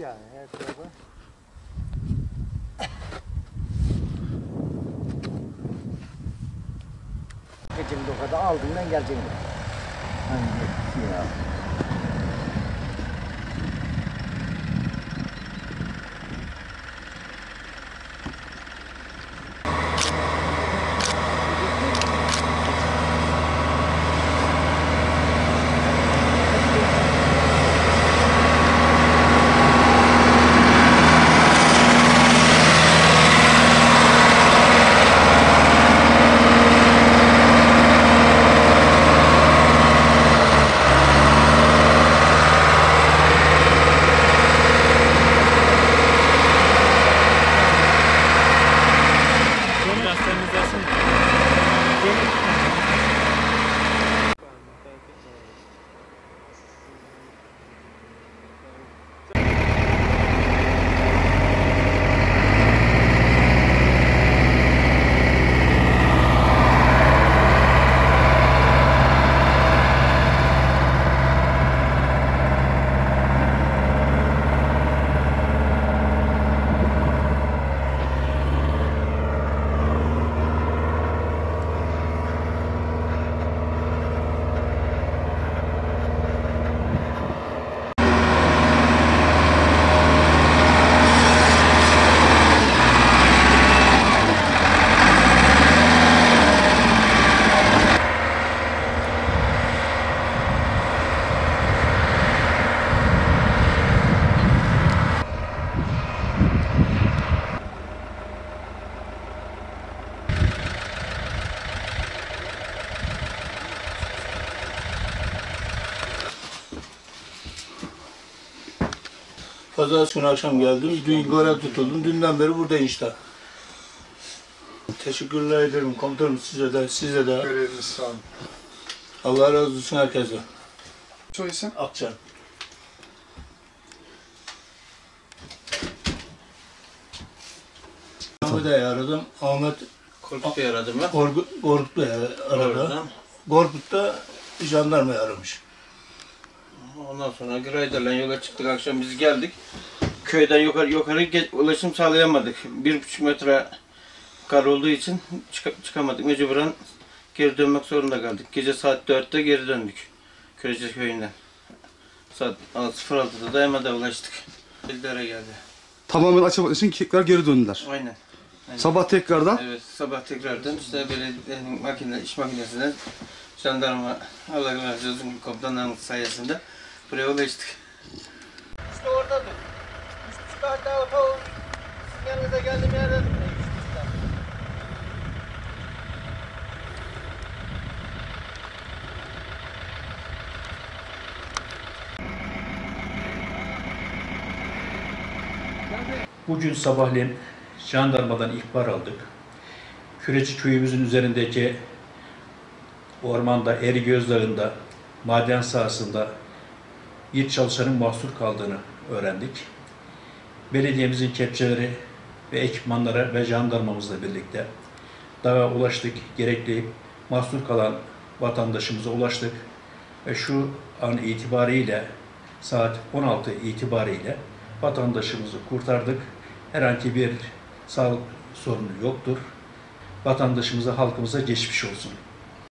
yani her tarafa. Geçen dokada aldığından geleceksin. Hangi ya? Pazartesi günü akşam geldim. Dün görev tutuldum. Dünden beri buradayım işte. Teşekkürler ederim komutanım size de size de. Göreviniz sağ olun. Allah razı olsun herkese. Soy isim? Akçan. Ahmet'i de aradım. Ahmet Korkut'u aradım ben. Korkut, Korkut'u aradı. Oradan. Korkut da jandarmayı aramış. Ondan sonra Grayder'la yola çıktık akşam biz geldik. Köyden yukarı yukarı ge- ulaşım sağlayamadık. Bir buçuk metre kar olduğu için çık- çıkamadık. Mecburen geri dönmek zorunda kaldık. Gece saat 4'te geri döndük. Kürece köyünden. Saat 06'da da Emada ulaştık. Bildir'e geldi. Tamamen açamadığı için tekrar geri döndüler. Aynen. Sabah tekrardan Evet sabah tekrardan işte belediyenin makine, iş makinesine jandarma Allah razı olsun komutanların sayesinde buraya ulaştık. İşte oradadır. Üç buçuk hatta o tavuğun sizin yanınıza geldiğim yerde Bugün sabahleyin jandarmadan ihbar aldık. Küreci köyümüzün üzerindeki ormanda, eri gözlerinde, maden sahasında bir çalışanın mahsur kaldığını öğrendik. Belediyemizin kepçeleri ve ekipmanları ve jandarmamızla birlikte dağa ulaştık. Gerekli mahsur kalan vatandaşımıza ulaştık. Ve şu an itibariyle saat 16 itibariyle vatandaşımızı kurtardık. Herhangi bir sağlık sorunu yoktur. Vatandaşımıza, halkımıza geçmiş olsun.